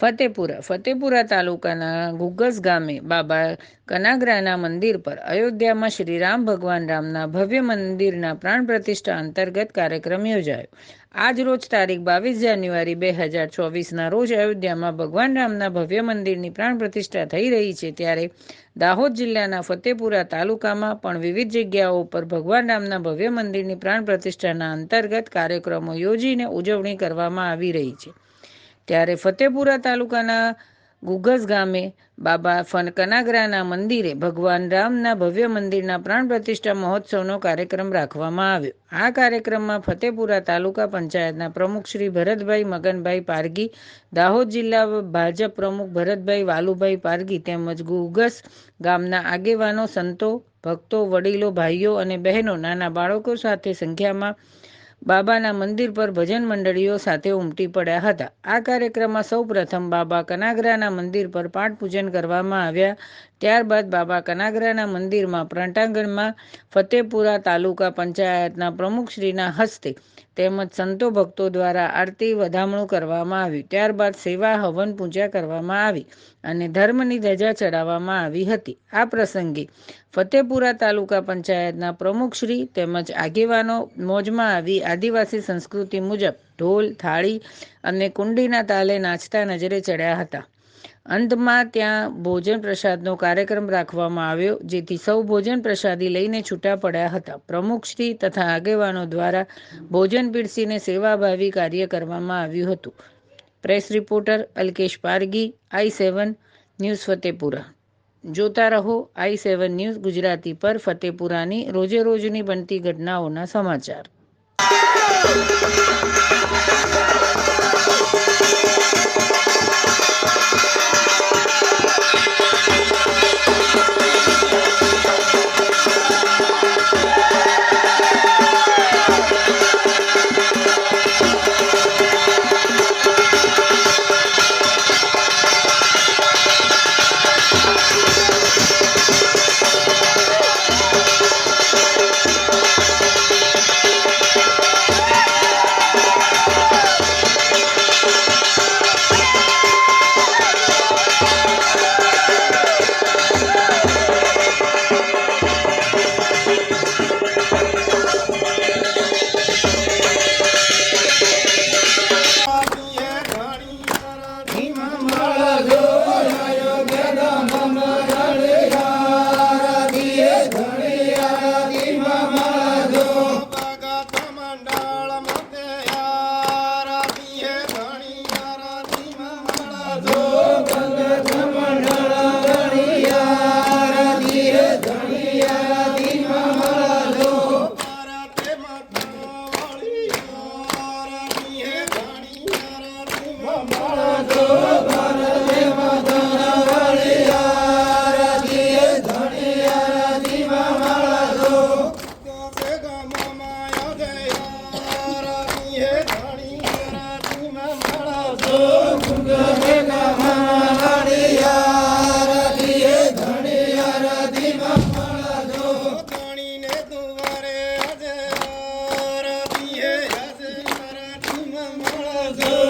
ફતેપુરા ફતેપુરા તાલુકાના ગુગસ ગામે બાબા કનાગરાના મંદિર પર અયોધ્યામાં શ્રી રામ ભગવાન રામના ભવ્ય મંદિરના પ્રાણ પ્રતિષ્ઠા અંતર્ગત કાર્યક્રમ યોજાયો. આજ રોજ તારીખ બાવીસ જાન્યુઆરી બે હજાર ચોવીસના રોજ અયોધ્યામાં ભગવાન રામના ભવ્ય મંદિરની પ્રાણ પ્રતિષ્ઠા થઈ રહી છે, ત્યારે દાહોદ જિલ્લાના ફતેપુરા તાલુકામાં પણ વિવિધ જગ્યાઓ પર ભગવાન રામના ભવ્ય મંદિરની પ્રાણ પ્રતિષ્ઠાના અંતર્ગત કાર્યક્રમો યોજીને ઉજવણી કરવામાં આવી રહી છે. ત્યારે ફતેપુરા તાલુકાના ગુગસ ગામે બાબા ફન કનાગરાના મંદિરે ભગવાન રામના ભવ્ય મંદિરના પ્રાણ પ્રતિષ્ઠા મહોત્સવનો કાર્યક્રમ રાખવામાં આવ્યો. આ કાર્યક્રમમાં ફતેપુરા તાલુકા પંચાયતના પ્રમુખ શ્રી ભરતભાઈ મગનભાઈ પારગી, દાહોદ જિલ્લા ભાજપ પ્રમુખ ભરતભાઈ વાલુભાઈ પારગી તેમજ ગુગસ ગામના આગેવાનો, સંતો, ભક્તો, વડીલો, ભાઈઓ અને બહેનો નાના બાળકો સાથે સંખ્યામાં બાબાના મંદિર પર ભજન મંડળીઓ સાથે ઉમટી પડ્યા હતા. આ કાર્યક્રમમાં સૌ પ્રથમ બાબા કનાગરાના મંદિર પર પાઠ પૂજન કરવામાં આવ્યા. ત્યારબાદ બાબા કનાગરાના મંદિરમાં પ્રાંટાંગણમાં ફતેપુરા તાલુકા પંચાયતના પ્રમુખશ્રીના હસ્તે તેમજ સંતો ભક્તો દ્વારા આરતી વધામણું કરવામાં આવ્યું ત્યારબાદ સેવા હવન પૂજા કરવામાં આવી અને ધર્મની ધજા ચડાવવામાં આવી હતી. આ પ્રસંગે ફતેપુરા તાલુકા પંચાયતના પ્રમુખશ્રી તેમજ આગેવાનો મોજમાં આવી આદિવાસી સંસ્કૃતિ મુજબ ઢોલ, થાળી અને કુંડીના તાલે નાચતા નજરે ચડ્યા હતા. અંતમાં ત્યાં ભોજન પ્રસાદનો કાર્યક્રમ રાખવામાં આવ્યો, જેથી સૌ ભોજન પ્રસાદી લઈને છૂટા પડ્યા હતા. પ્રમુખશ્રી તથા આગેવાનો દ્વારા ભોજન પીરસીને સેવાભાવી કાર્ય કરવામાં આવ્યું હતું. Press reporter Alkesh Pargi, I seven News Fatepura. જોતા રહો આઈ સેવન ન્યૂઝ ગુજરાતી પર ફતેપુરાની રોજે રોજની બનતી ઘટનાઓના સમાચાર. 그